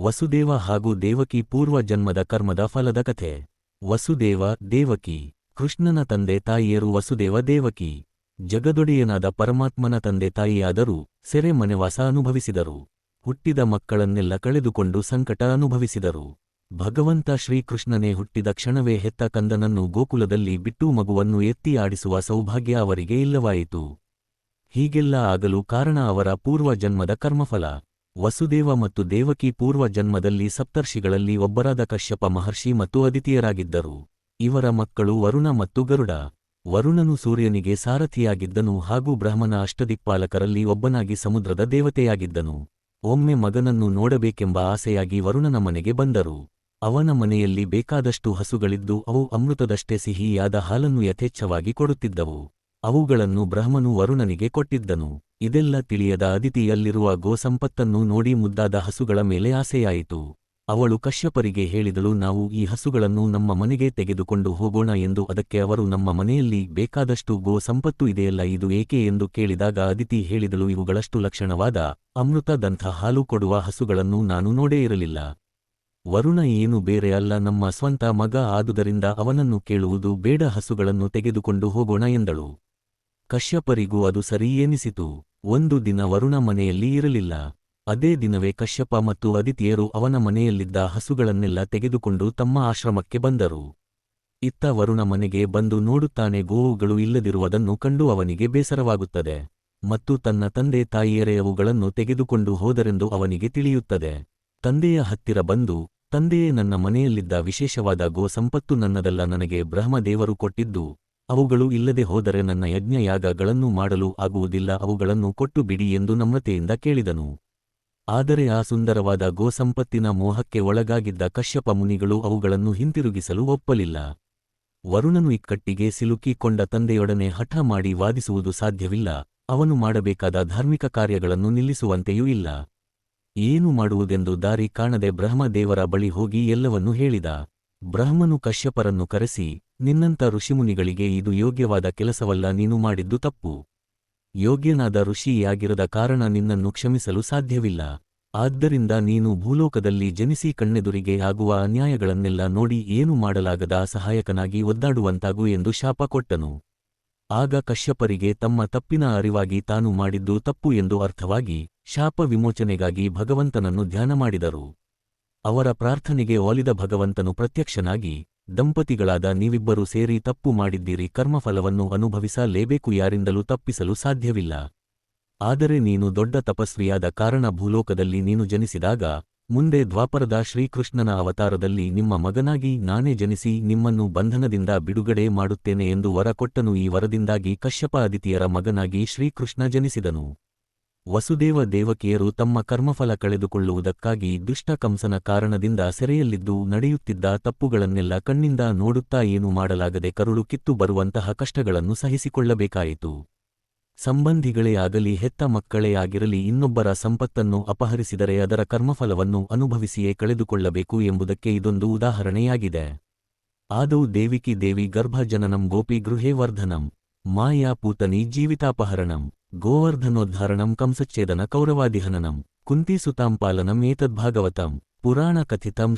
ವಸುದೇವ ಹಾಗೂ ದೇವಕಿ ಪೂರ್ವ ಜನ್ಮದ ಕರ್ಮದ ಫಲದ ಕಥೆ. ವಸುದೇವ, ದೇವಕಿ, ಕೃಷ್ಣನ ತಂದೆ ತಾಯಿಯರು ವಸುದೇವ, ದೇವಕಿ. ಜಗದೊಡೆಯನಾದ ಪರಮಾತ್ಮನ ತಂದೆ ತಾಯಿಯಾದರೂ ಸೆರೆ ಮನೆವಾಸ ಅನುಭವಿಸಿದರು. ಹುಟ್ಟಿದ ಮಕ್ಕಳನ್ನೆಲ್ಲ ಕಳೆದುಕೊಂಡು ಸಂಕಟ ಅನುಭವಿಸಿದರು. ಭಗವಂತ ಶ್ರೀಕೃಷ್ಣನೇ ಹುಟ್ಟಿದ ಕ್ಷಣವೇ ಹೆತ್ತ ಕಂದನನ್ನು ಗೋಕುಲದಲ್ಲಿ ಬಿಟ್ಟು ಮಗುವನ್ನು ಎತ್ತಿ ಆಡಿಸುವ ಸೌಭಾಗ್ಯ ಅವರಿಗೆ ಇಲ್ಲವಾಯಿತು. ಹೀಗೆಲ್ಲ ಆಗಲು ಕಾರಣ ಅವರ ಪೂರ್ವ ಜನ್ಮದ ಕರ್ಮಫಲ. ವಸುದೇವ ಮತ್ತು ದೇವಕಿ ಪೂರ್ವ ಜನ್ಮದಲ್ಲಿ ಸಪ್ತರ್ಷಿಗಳಲ್ಲಿ ಒಬ್ಬರಾದ ಕಶ್ಯಪ ಮಹರ್ಷಿ ಮತ್ತು ಅದಿತಿಯರಾಗಿದ್ದರು ಇವರ ಮಕ್ಕಳು ವರುಣ ಮತ್ತು ಗರುಡ. ವರುಣನು ಸೂರ್ಯನಿಗೆ ಸಾರಥಿಯಾಗಿದ್ದನು ಹಾಗೂ ಬ್ರಹ್ಮನ ಅಷ್ಟದಿಕ್ಪಾಲಕರಲ್ಲಿ ಒಬ್ಬನಾಗಿ ಸಮುದ್ರದ ದೇವತೆಯಾಗಿದ್ದನು. ಒಮ್ಮೆ ಮಗನನ್ನು ನೋಡಬೇಕೆಂಬ ಆಸೆಯಾಗಿ ವರುಣನ ಮನೆಗೆ ಬಂದರು. ಅವನ ಮನೆಯಲ್ಲಿ ಬೇಕಾದಷ್ಟು ಹಸುಗಳಿದ್ದು ಅವು ಅಮೃತದಷ್ಟೇ ಸಿಹಿಯಾದ ಹಾಲನ್ನು ಯಥೇಚ್ಛವಾಗಿ ಕೊಡುತ್ತಿದ್ದವು. ಅವುಗಳನ್ನು ಬ್ರಹ್ಮನು ವರುಣನಿಗೆ ಕೊಟ್ಟಿದ್ದನು. ಇದೆಲ್ಲ ತಿಳಿಯದ ಅದಿತಿಯಲ್ಲಿರುವ ಗೋಸಂಪತ್ತನ್ನು ನೋಡಿ ಮುದ್ದಾದ ಹಸುಗಳ ಮೇಲೆ ಆಸೆಯಾಯಿತು. ಅವಳು ಕಶ್ಯಪರಿಗೆ ಹೇಳಿದಳು, ನಾವು ಈ ಹಸುಗಳನ್ನು ನಮ್ಮ ಮನೆಗೆ ತೆಗೆದುಕೊಂಡು ಹೋಗೋಣ ಎಂದು ಅದಕ್ಕೆ ಅವರು ನಮ್ಮ ಮನೆಯಲ್ಲಿ ಬೇಕಾದಷ್ಟು ಗೋ ಸಂಪತ್ತು ಇದೆಯಲ್ಲ, ಇದು ಏಕೆ ಎಂದು ಕೇಳಿದಾಗ ಅದಿತಿ ಹೇಳಿದಳು, ಇವುಗಳಷ್ಟು ಲಕ್ಷಣವಾದ ಅಮೃತದಂಥ ಹಾಲು ಕೊಡುವ ಹಸುಗಳನ್ನು ನಾನು ನೋಡೇ ಇರಲಿಲ್ಲ. ವರುಣ ಏನು ಬೇರೆ ಅಲ್ಲ, ನಮ್ಮ ಸ್ವಂತ ಮಗ ಆದುದರಿಂದ ಅವನನ್ನು ಕೇಳುವುದು ಬೇಡ, ಹಸುಗಳನ್ನು ತೆಗೆದುಕೊಂಡು ಹೋಗೋಣ ಎಂದಳು. ಕಶ್ಯಪರಿಗೂ ಅದು ಸರಿಯೇನಿಸಿತು. ಒಂದು ದಿನ ವರುಣ ಮನೆಯಲ್ಲಿ ಇರಲಿಲ್ಲ. ಅದೇ ದಿನವೇ ಕಶ್ಯಪ ಮತ್ತು ಅದಿತಿಯರು ಅವನ ಮನೆಯಲ್ಲಿದ್ದ ಹಸುಗಳನ್ನೆಲ್ಲ ತೆಗೆದುಕೊಂಡು ತಮ್ಮ ಆಶ್ರಮಕ್ಕೆ ಬಂದರು. ಇತ್ತ ವರುಣ ಮನೆಗೆ ಬಂದು ನೋಡುತ್ತಾನೆ ಗೋವುಗಳು ಇಲ್ಲದಿರುವುದನ್ನು ಕಂಡು ಅವನಿಗೆ ಬೇಸರವಾಗುತ್ತದೆ. ಮತ್ತು ತನ್ನ ತಂದೆ ತಾಯಿಯರೇ ಅವುಗಳನ್ನು ತೆಗೆದುಕೊಂಡು ಹೋದರೆಂದು ಅವನಿಗೆ ತಿಳಿಯುತ್ತದೆ. ತಂದೆಯ ಹತ್ತಿರ ಬಂದು, ತಂದೆಯೇ ನನ್ನ ಮನೆಯಲ್ಲಿದ್ದ ವಿಶೇಷವಾದ ಗೋ ಸಂಪತ್ತು ನನ್ನದಲ್ಲ, ನನಗೆ ಬ್ರಹ್ಮದೇವರು ಕೊಟ್ಟಿದ್ದು ಅವುಗಳು ಇಲ್ಲದೆ ಹೋದರೆ ನನ್ನ ಯಜ್ಞಯಾಗಗಳನ್ನು ಮಾಡಲು ಆಗುವುದಿಲ್ಲ, ಅವುಗಳನ್ನು ಕೊಟ್ಟು ಬಿಡಿ ಎಂದು ನಮ್ರತೆಯಿಂದ ಕೇಳಿದನು. ಆದರೆ ಆ ಸುಂದರವಾದ ಗೋಸಂಪತ್ತಿನ ಮೋಹಕ್ಕೆ ಒಳಗಾಗಿದ್ದ ಕಶ್ಯಪ ಮುನಿಗಳು ಅವುಗಳನ್ನು ಹಿಂತಿರುಗಿಸಲು ಒಪ್ಪಲಿಲ್ಲ. ವರುಣನು ಇಕ್ಕಟ್ಟಿಗೆ ಸಿಲುಕಿಕೊಂಡ ತಂದೆಯೊಡನೆ ಹಠ ಮಾಡಿ ವಾದಿಸುವುದು ಸಾಧ್ಯವಿಲ್ಲ, ಅವನು ಮಾಡಬೇಕಾದ ಧಾರ್ಮಿಕ ಕಾರ್ಯಗಳನ್ನು ನಿಲ್ಲಿಸುವಂತೆಯೂ ಇಲ್ಲ. ಏನು ಮಾಡುವುದೆಂದು ದಾರಿ ಕಾಣದೆ ಬ್ರಹ್ಮದೇವರ ಬಳಿ ಹೋಗಿ ಎಲ್ಲವನ್ನೂ ಹೇಳಿದ. ಬ್ರಹ್ಮನು ಕಶ್ಯಪರನ್ನು ಕರೆಸಿ ನಿನ್ನಂಥ ಋಷಿಮುನಿಗಳಿಗೆ ಇದು ಯೋಗ್ಯವಾದ ಕೆಲಸವಲ್ಲ, ನೀನು ಮಾಡಿದ್ದು ತಪ್ಪು. ಯೋಗ್ಯನಾದ ಋಷಿಯಾಗಿರದ ಕಾರಣ ನಿನ್ನನ್ನು ಕ್ಷಮಿಸಲು ಸಾಧ್ಯವಿಲ್ಲ. ಆದ್ದರಿಂದ ನೀನು ಭೂಲೋಕದಲ್ಲಿ ಜನಿಸಿ ಕಣ್ಣೆದುರಿಗೆ ಆಗುವ ಅನ್ಯಾಯಗಳನ್ನೆಲ್ಲ ನೋಡಿ ಏನು ಮಾಡಲಾಗದ ಸಹಾಯಕನಾಗಿ ಒದ್ದಾಡುವಂತಾಗು ಎಂದು ಶಾಪ ಕೊಟ್ಟನು. ಆಗ ಕಶ್ಯಪರಿಗೆ ತಮ್ಮ ತಪ್ಪಿನ ಅರಿವಾಗಿ ತಾನು ಮಾಡಿದ್ದು ತಪ್ಪು ಎಂದು ಅರ್ಥವಾಗಿ ಶಾಪ ವಿಮೋಚನೆಗಾಗಿ ಭಗವಂತನನ್ನು ಧ್ಯಾನ ಮಾಡಿದರು. ಅವರ ಪ್ರಾರ್ಥನೆಗೆ ಒಲಿದ ಭಗವಂತನು ಪ್ರತ್ಯಕ್ಷನಾಗಿ ದಂಪತಿಗಳಾದ ನೀವಿಬ್ಬರೂ ಸೇರಿ ತಪ್ಪು ಮಾಡಿದ್ದೀರಿ, ಕರ್ಮಫಲವನ್ನು ಅನುಭವಿಸಲೇಬೇಕು, ಯಾರಿಂದಲೂ ತಪ್ಪಿಸಲು ಸಾಧ್ಯವಿಲ್ಲ. ಆದರೆ ನೀನು ದೊಡ್ಡ ತಪಸ್ವಿಯಾದ ಕಾರಣ ಭೂಲೋಕದಲ್ಲಿ ನೀನು ಜನಿಸಿದಾಗ, ಮುಂದೆ ದ್ವಾಪರದ ಶ್ರೀಕೃಷ್ಣನ ಅವತಾರದಲ್ಲಿ ನಿಮ್ಮ ಮಗನಾಗಿ ನಾನೇ ಜನಿಸಿ ನಿಮ್ಮನ್ನು ಬಂಧನದಿಂದ ಬಿಡುಗಡೆ ಮಾಡುತ್ತೇನೆ ಎಂದು ವರ ಕೊಟ್ಟನು ಈ ವರದಿಂದಾಗಿ ಕಶ್ಯಪ ಅದಿತಿಯರ ಮಗನಾಗಿ ಶ್ರೀಕೃಷ್ಣ ಜನಿಸಿದನು. ವಸುದೇವ ದೇವಕಿಯರು ತಮ್ಮ ಕರ್ಮಫಲ ಕಳೆದುಕೊಳ್ಳುವುದಕ್ಕಾಗಿ ದುಷ್ಟ ಕಂಸನ ಕಾರಣದಿಂದ ಸೆರೆಯಲ್ಲಿದ್ದು ನಡೆಯುತ್ತಿದ್ದ ತಪ್ಪುಗಳನ್ನೆಲ್ಲ ಕಣ್ಣಿಂದ ನೋಡುತ್ತಾ ಏನು ಮಾಡಲಾಗದೆ ಕರುಳು ಕಿತ್ತು ಬರುವಂತಹ ಕಷ್ಟಗಳನ್ನು ಸಹಿಸಿಕೊಳ್ಳಬೇಕಾಯಿತು. ಸಂಬಂಧಿಗಳೇ ಆಗಲಿ, ಹೆತ್ತ ಮಕ್ಕಳೇ ಆಗಿರಲಿ, ಇನ್ನೊಬ್ಬರ ಸಂಪತ್ತನ್ನು ಅಪಹರಿಸಿದರೆ ಅದರ ಕರ್ಮಫಲವನ್ನು ಅನುಭವಿಸಿಯೇ ಕಳೆದುಕೊಳ್ಳಬೇಕು ಎಂಬುದಕ್ಕೆ ಇದೊಂದು ಉದಾಹರಣೆಯಾಗಿದೆ. ಆದೌ ದೇವಿಕಿ ದೇವಿ ಗರ್ಭಜನನಂ ಗೋಪಿ ಗೃಹೇ ವರ್ಧನಂ, ಮಾಯಾ ಪೂತನಿ ಜೀವಿತಾಪಹರಣಂ. गोवर्धनोद्धारण कंसच्छेदन कौरवादिहननं कुन्तीसुतां पालनम् एतद्भागवतं पुराणकथितं